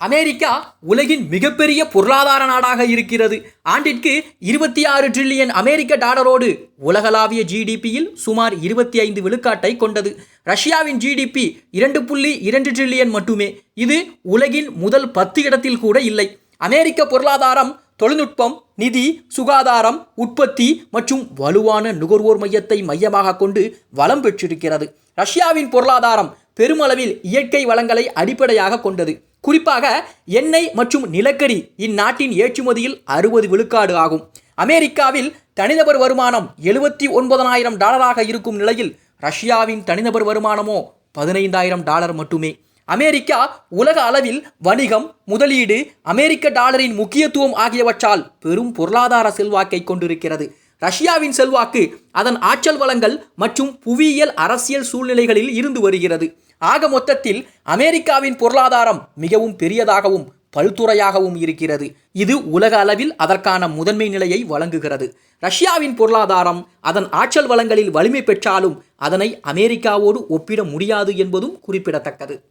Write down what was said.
America உலகின் மிகப்பெரிய பொருளாதார நாடாக இருக்கிறது. ஆண்டிற்கு இருபத்தி ஆறு ட்ரில்லியன் அமெரிக்க டாலரோடு உலகளாவிய ஜிடிபியில் சுமார் இருபத்தி ஐந்து விழுக்காட்டை கொண்டது. ரஷ்யாவின் ஜிடிபி இரண்டு புள்ளி இரண்டு ட்ரில்லியன் மட்டுமே. இது உலகின் முதல் பத்து இடத்தில் கூட இல்லை. அமெரிக்க பொருளாதாரம் தொழில்நுட்பம் நிதி சுகாதாரம் உற்பத்தி மற்றும் வலுவான நுகர்வோர் மையத்தை மையமாக கொண்டு வளம் பெற்றிருக்கிறது. ரஷ்யாவின் பொருளாதாரம் பெருமளவில் இயற்கை வளங்களை அடிப்படையாக கொண்டது. குறிப்பாக எண்ணெய் மற்றும் நிலக்கரி இந்நாட்டின் ஏற்றுமதியில் அறுபது விழுக்காடு ஆகும். அமெரிக்காவில் தனிநபர் வருமானம் எழுபத்தி ஒன்பதனாயிரம் டாலராக இருக்கும் நிலையில் ரஷ்யாவின் தனிநபர் வருமானமோ பதினைந்தாயிரம் டாலர் மட்டுமே. அமெரிக்கா உலக அளவில் வணிகம் முதலீடு அமெரிக்க டாலரின் முக்கியத்துவம் ஆகியவற்றால் பெரும் பொருளாதார செல்வாக்கை கொண்டிருக்கிறது. ரஷ்யாவின் செல்வாக்கு அதன் ஆற்றல் வளங்கள் மற்றும் புவியியல் அரசியல் சூழ்நிலைகளில் இருந்து வருகிறது. ஆக மொத்தத்தில் அமெரிக்காவின் பொருளாதாரம் மிகவும் பெரியதாகவும் பல்துறையாகவும் இருக்கிறது. இது உலக அளவில் அதற்கான முதன்மை நிலையை வழங்குகிறது. ரஷ்யாவின் பொருளாதாரம் அதன் ஆற்றல் வளங்களில் வலிமை பெற்றாலும் அதனை அமெரிக்காவோடு ஒப்பிட முடியாது என்பதும் குறிப்பிடத்தக்கது.